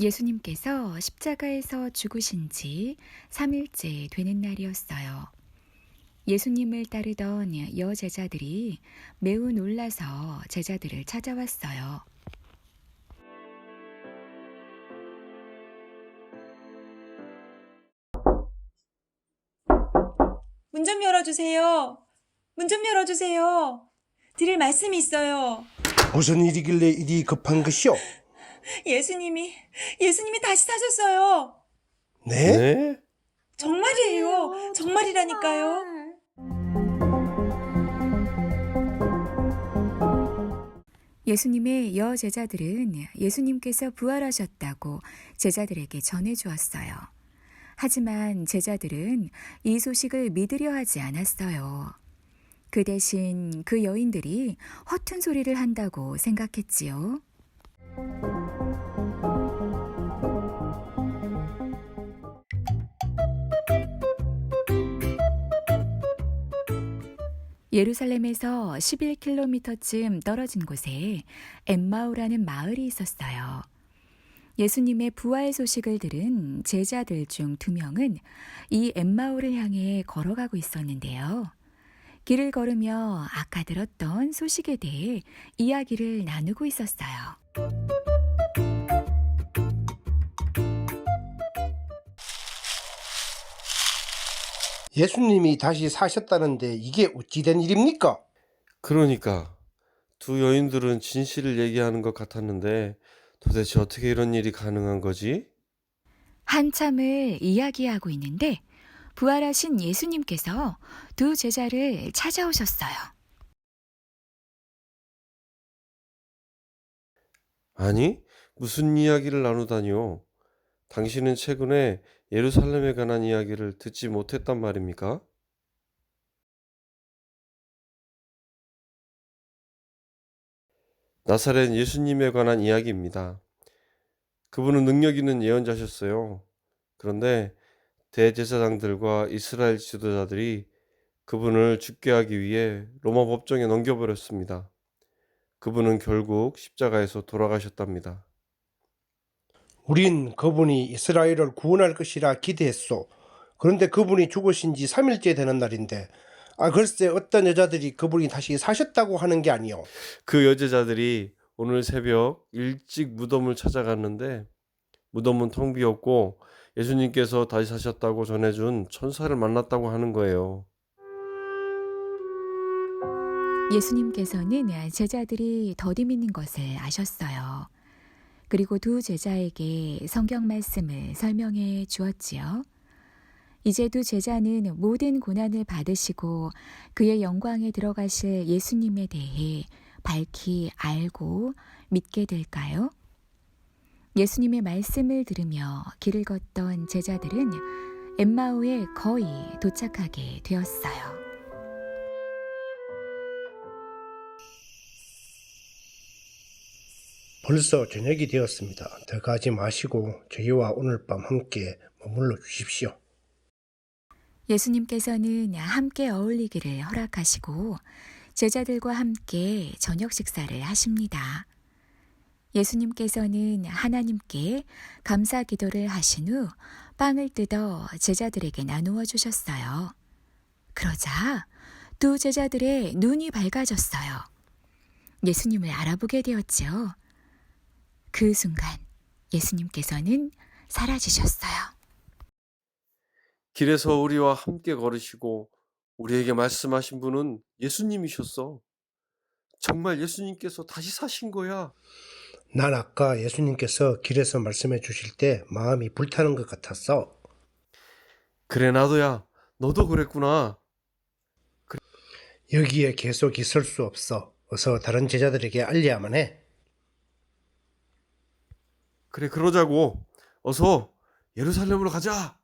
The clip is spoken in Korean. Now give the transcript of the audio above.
예수님께서 십자가에서 죽으신 지 3일째 되는 날이었어요. 예수님을 따르던 여제자들이 매우 놀라서 제자들을 찾아왔어요. 문 좀 열어주세요. 문 좀 열어주세요. 드릴 말씀이 있어요. 무슨 일이길래 이리 급한 것이오? 예수님이, 예수님이 다시 사셨어요. 네? 네? 정말이에요. 정말이라니까요. 예수님의 여 제자들은 예수님께서 부활하셨다고 제자들에게 전해 주었어요. 하지만 제자들은 이 소식을 믿으려 하지 않았어요. 그 대신 그 여인들이 허튼 소리를 한다고 생각했지요. 예루살렘에서 11km쯤 떨어진 곳에 엠마오라는 마을이 있었어요. 예수님의 부활 소식을 들은 제자들 중 두 명은 이 엠마오를 향해 걸어가고 있었는데요. 길을 걸으며 아까 들었던 소식에 대해 이야기를 나누고 있었어요. 예수님이 다시 사셨다는데 이게 어찌 된 일입니까? 그러니까 두 여인들은 진실을 얘기하는 것 같았는데 도대체 어떻게 이런 일이 가능한 거지? 한참을 이야기하고 있는데 부활하신 예수님께서 두 제자를 찾아오셨어요. 아니, 무슨 이야기를 나누다니요? 당신은 최근에 예루살렘에 관한 이야기를 듣지 못했단 말입니까? 나사렛 예수님에 관한 이야기입니다. 그분은 능력 있는 예언자셨어요. 그런데 대제사장들과 이스라엘 지도자들이 그분을 죽게 하기 위해 로마 법정에 넘겨버렸습니다. 그분은 결국 십자가에서 돌아가셨답니다. 우린 그분이 이스라엘을 구원할 것이라 기대했소. 그런데 그분이 죽으신 지 3일째 되는 날인데 아 글쎄 어떤 여자들이 그분이 다시 사셨다고 하는 게 아니오. 그 여제자들이 오늘 새벽 일찍 무덤을 찾아갔는데 무덤은 텅 비었고 예수님께서 다시 사셨다고 전해준 천사를 만났다고 하는 거예요. 예수님께서는 제자들이 더디 믿는 것을 아셨어요. 그리고 두 제자에게 성경 말씀을 설명해 주었지요. 이제 두 제자는 모든 고난을 받으시고 그의 영광에 들어가실 예수님에 대해 밝히 알고 믿게 될까요? 예수님의 말씀을 들으며 길을 걷던 제자들은 엠마오에 거의 도착하게 되었어요. 벌써 저녁이 되었습니다. 더 가지 마시고 저희와 오늘 밤 함께 머물러 주십시오. 예수님께서는 함께 어울리기를 허락하시고 제자들과 함께 저녁 식사를 하십니다. 예수님께서는 하나님께 감사 기도를 하신 후 빵을 뜯어 제자들에게 나누어 주셨어요. 그러자 두 제자들의 눈이 밝아졌어요. 예수님을 알아보게 되었지요. 그 순간 예수님께서는 사라지셨어요. 길에서 우리와 함께 걸으시고 우리에게 말씀하신 분은 예수님이셨어. 정말 예수님께서 다시 사신 거야. 난 아까 예수님께서 길에서 말씀해 주실 때 마음이 불타는 것 같았어. 그래 나도야. 너도 그랬구나. 여기에 계속 있을 수 없어. 어서 다른 제자들에게 알려야만 해. 그래 그러자고. 어서 예루살렘으로 가자.